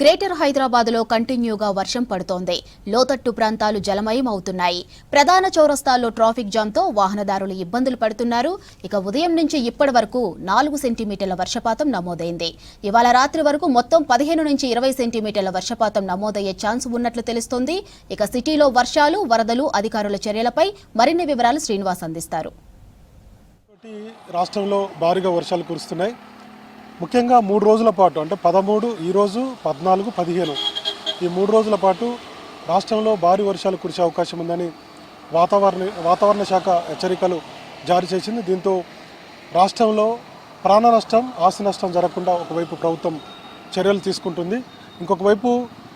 Greater హైదరాబాద్లో కంటిన్యూగా వర్షం పడుతోంది. లోతట్టు ప్రాంతాలు జలమయం అవుతున్నాయి ప్రధాన చౌరస్తాల్లో ట్రాఫిక్ జామ్తో వాహనదారులు ఇబ్బందులు పడుతున్నారు. ఇక ఉదయం నుంచి ఇప్పటి వరకు నాలుగు సెంటీమీటర్ల వర్షపాతం నమోదైంది. ఇవాళ రాత్రి వరకు మొత్తం పదిహేను నుంచి ఇరవై సెంటీమీటర్ల వర్షపాతం నమోదయ్యే ఛాన్స్ ఉన్నట్లు తెలుస్తోంది. ఇక సిటీలో వర్షాలు వరదలు అధికారుల చర్యలపై మరిన్ని వివరాలు శ్రీనివాస్ అందిస్తారు. రాష్ట్రంలో భారీగా వర్షాలు కురుస్తున్నాయి. ముఖ్యంగా మూడు రోజుల పాటు అంటే పదమూడు ఈరోజు పద్నాలుగు పదిహేను. ఈ మూడు రోజుల పాటు రాష్ట్రంలో భారీ వర్షాలు కురిసే అవకాశం ఉందని వాతావరణ వాతావరణ శాఖ హెచ్చరికలు జారీ చేసింది. దీంతో రాష్ట్రంలో ప్రాణ నష్టం ఆస్తి నష్టం జరగకుండా ఒకవైపు ప్రభుత్వం చర్యలు తీసుకుంటుంది. ఇంకొక వైపు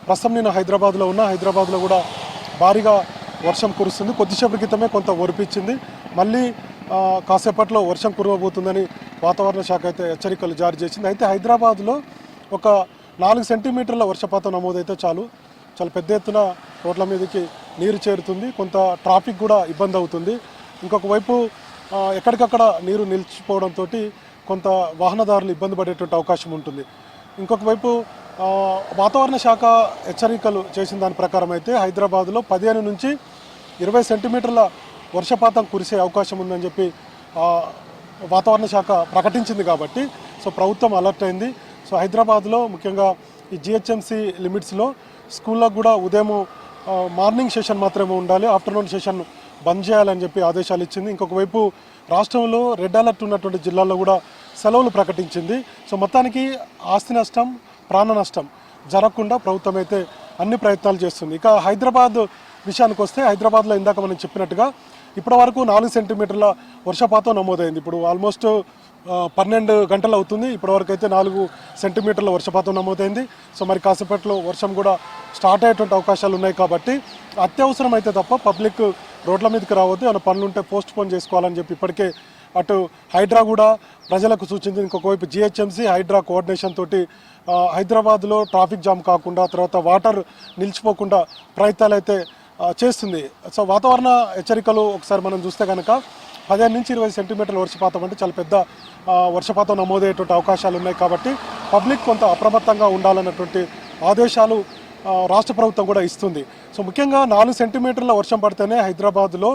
ప్రస్తుతం నేను హైదరాబాద్లో ఉన్న హైదరాబాద్లో కూడా భారీగా వర్షం కురుస్తుంది. కొద్దిసేపటి క్రితమే కొంత ఒరిపించింది. మళ్ళీ కాసేపట్లో వర్షం కురవబోతుందని వాతావరణ శాఖ అయితే హెచ్చరికలు జారీ చేసింది. అయితే హైదరాబాద్లో ఒక నాలుగు సెంటీమీటర్ల వర్షపాతం నమోదైతే చాలు. చాలా పెద్ద ఎత్తున రోడ్ల మీదకి నీరు చేరుతుంది. కొంత ట్రాఫిక్ కూడా ఇబ్బంది అవుతుంది. ఇంకొక వైపు ఎక్కడికక్కడ నీరు నిలిచిపోవడంతో కొంత వాహనదారులు ఇబ్బంది పడేటువంటి అవకాశం ఉంటుంది. ఇంకొక వైపు వాతావరణ శాఖ హెచ్చరికలు చేసిన దాని ప్రకారం అయితే హైదరాబాద్లో పదిహేను నుంచి ఇరవై సెంటీమీటర్ల వర్షపాతం కురిసే అవకాశం ఉందని చెప్పి వాతావరణ శాఖ ప్రకటించింది కాబట్టి సో ప్రభుత్వం అలర్ట్ అయింది. సో హైదరాబాద్లో ముఖ్యంగా ఈ జిహెచ్ఎంసీ లిమిట్స్లో స్కూళ్ళకు కూడా ఉదయం మార్నింగ్ సెషన్ మాత్రమే ఉండాలి ఆఫ్టర్నూన్ సెషన్ బంద్ చేయాలని చెప్పి ఆదేశాలు ఇచ్చింది. ఇంకొక వైపు రాష్ట్రంలో రెడ్ అలర్ట్ ఉన్నటువంటి జిల్లాల్లో కూడా సెలవులు ప్రకటించింది. సో మొత్తానికి ఆస్తి నష్టం ప్రాణ నష్టం జరగకుండా ప్రభుత్వం అయితే అన్ని ప్రయత్నాలు చేస్తుంది. ఇక హైదరాబాద్ విషయానికి వస్తే హైదరాబాద్లో ఇందాక మనం చెప్పినట్టుగా ఇప్పటి వరకు నాలుగు సెంటీమీటర్ల వర్షపాతం నమోదైంది. ఇప్పుడు ఆల్మోస్ట్ పన్నెండు గంటలు అవుతుంది. ఇప్పటివరకు అయితే నాలుగు సెంటీమీటర్ల వర్షపాతం నమోదైంది. సో మరి కాసేపట్లో వర్షం కూడా స్టార్ట్ అయ్యేటువంటి అవకాశాలు ఉన్నాయి కాబట్టి అత్యవసరం అయితే తప్ప పబ్లిక్ రోడ్ల మీదకి రావద్దు. ఏమైనా పనులు ఉంటే పోస్ట్ పోన్ చేసుకోవాలని చెప్పి ఇప్పటికే అటు హైడ్రా కూడా ప్రజలకు సూచించింది. ఇంకొక వైపు జిహెచ్ఎంసీ హైడ్రా కోఆర్డినేషన్ తోటి హైదరాబాద్లో ట్రాఫిక్ జామ్ కాకుండా తర్వాత వాటర్ నిలిచిపోకుండా ప్రయత్నాలు అయితే చేస్తుంది. సో వాతావరణ హెచ్చరికలు ఒకసారి మనం చూస్తే కనుక పదిహేను నుంచి ఇరవై సెంటీమీటర్ల వర్షపాతం అంటే చాలా పెద్ద వర్షపాతం నమోదయ్యేటువంటి అవకాశాలు ఉన్నాయి కాబట్టి పబ్లిక్ కొంత అప్రమత్తంగా ఉండాలన్నటువంటి ఆదేశాలు రాష్ట్ర ప్రభుత్వం కూడా ఇస్తుంది. సో ముఖ్యంగా నాలుగు సెంటీమీటర్ల వర్షం పడితేనే హైదరాబాద్లో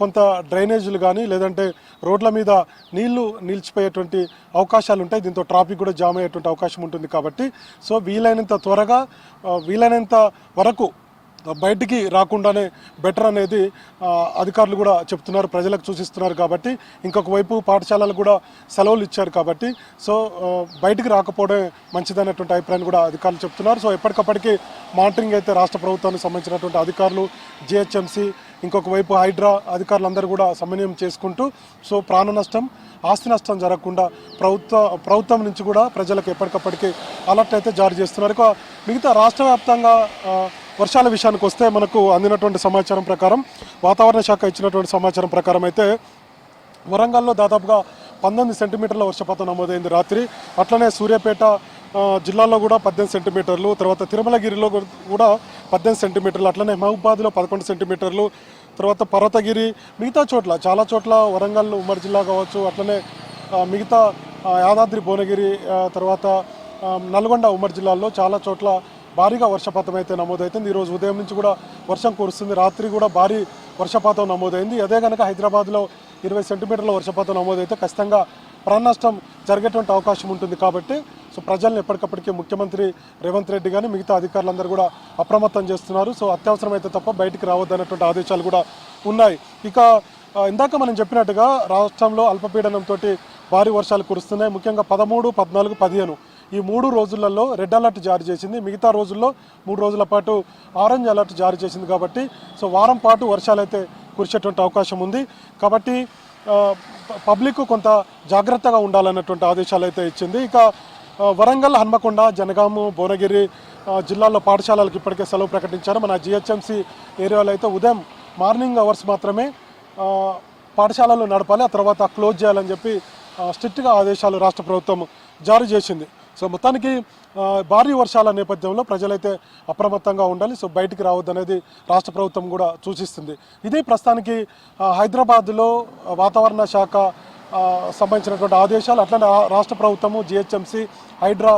కొంత డ్రైనేజీలు కానీ లేదంటే రోడ్ల మీద నీళ్ళు నిలిచిపోయేటువంటి అవకాశాలు ఉంటాయి. దీంతో ట్రాఫిక్ కూడా జామ్ అయ్యేటువంటి అవకాశం ఉంటుంది కాబట్టి సో వీలైనంత త్వరగా వీలైనంత వరకు బయటికి రాకుండానే బెటర్ అనేది అధికారులు కూడా చెప్తున్నారు ప్రజలకు సూచిస్తున్నారు కాబట్టి ఇంకొక వైపు పాఠశాలలు కూడా సెలవులు ఇచ్చారు కాబట్టి సో బయటికి రాకపోవడం మంచిదనేటువంటి అభిప్రాయం కూడా అధికారులు చెప్తున్నారు. సో ఎప్పటికప్పటికి మానిటరింగ్ అయితే రాష్ట్ర ప్రభుత్వానికి సంబంధించినటువంటి అధికారులు జిహెచ్ఎంసీ ఇంకొక వైపు హైడ్రా అధికారులందరూ కూడా సమన్వయం చేసుకుంటూ సో ప్రాణ నష్టం ఆస్తి నష్టం జరగకుండా ప్రభుత్వ ప్రభుత్వం నుంచి కూడా ప్రజలకు ఎప్పటికప్పటికీ అలర్ట్ అయితే జారీ చేస్తున్నారు. మిగతా రాష్ట్ర వ్యాప్తంగా వర్షాల విషయానికి వస్తే మనకు అందినటువంటి సమాచారం ప్రకారం వాతావరణ శాఖ ఇచ్చినటువంటి సమాచారం ప్రకారం అయితే వరంగల్లో దాదాపుగా పంతొమ్మిది సెంటీమీటర్ల వర్షపాతం నమోదైంది రాత్రి. అట్లనే సూర్యాపేట జిల్లాలో కూడా పద్దెనిమిది సెంటీమీటర్లు తర్వాత తిరుమలగిరిలో కూడా పద్దెనిమిది సెంటీమీటర్లు అట్లనే మహబూబాద్లో పదకొండు సెంటీమీటర్లు తర్వాత పర్వతగిరి మిగతా చోట్ల చాలా చోట్ల వరంగల్ ఉమ్మడి జిల్లా కావచ్చు అట్లనే మిగతా యాదాద్రి భువనగిరి తర్వాత నల్గొండ ఉమ్మడి జిల్లాల్లో చాలా చోట్ల భారీగా వర్షపాతం అయితే నమోదవుతుంది ఈరోజు ఉదయం నుంచి కూడా వర్షం కురుస్తుంది. రాత్రి కూడా భారీ వర్షపాతం నమోదైంది. అదే కనుక హైదరాబాద్లో ఇరవై సెంటీమీటర్ల వర్షపాతం నమోదైతే ఖచ్చితంగా ప్రాణ నష్టం జరిగేటువంటి అవకాశం ఉంటుంది కాబట్టి సో ప్రజల్ని ఎప్పటికప్పటికీ ముఖ్యమంత్రి రేవంత్ రెడ్డి కానీ మిగతా అధికారులందరూ కూడా అప్రమత్తం చేస్తున్నారు. సో అత్యవసరమైతే తప్ప బయటికి రావద్దనేటువంటి ఆదేశాలు కూడా ఉన్నాయి. ఇక ఇందాక మనం చెప్పినట్టుగా రాష్ట్రంలో అల్పపీడనంతో భారీ వర్షాలు కురుస్తున్నాయి. ముఖ్యంగా పదమూడు పద్నాలుగు పదిహేను. ఈ మూడు రోజులలో రెడ్ అలర్ట్ జారీ చేసింది. మిగతా రోజుల్లో మూడు రోజుల పాటు ఆరెంజ్ అలర్ట్ జారీ చేసింది కాబట్టి సో వారం పాటు వర్షాలు అయితే కురిసేటువంటి అవకాశం ఉంది. కాబట్టి పబ్లిక్ కొంత జాగ్రత్తగా ఉండాలన్నటువంటి ఆదేశాలు అయితే ఇచ్చింది. ఇక వరంగల్ హన్మకొండ జనగాము భువనగిరి జిల్లాల్లో పాఠశాలలకు ఇప్పటికే సెలవు ప్రకటించారు. మన జిహెచ్ఎంసీ ఏరియాలో అయితే ఉదయం మార్నింగ్ అవర్స్ మాత్రమే పాఠశాలలు నడపాలి ఆ తర్వాత క్లోజ్ చేయాలని చెప్పి స్ట్రిక్ట్గా ఆదేశాలు రాష్ట్ర ప్రభుత్వం జారీ చేసింది. సో మొత్తానికి భారీ వర్షాల నేపథ్యంలో ప్రజలైతే అప్రమత్తంగా ఉండాలి. సో బయటికి రావద్దనేది రాష్ట్ర ప్రభుత్వం కూడా సూచిస్తుంది. ఇది ప్రస్తుతానికి హైదరాబాద్లో వాతావరణ శాఖ సంబంధించినటువంటి ఆదేశాలు అట్లనే రాష్ట్ర ప్రభుత్వము జిహెచ్ఎంసీ హైడ్రా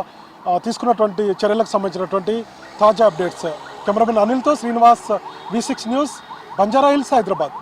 తీసుకున్నటువంటి చర్యలకు సంబంధించినటువంటి తాజా updates. Cameraman అనిల్తో Srinivas V six news Banjara Hills Hyderabad.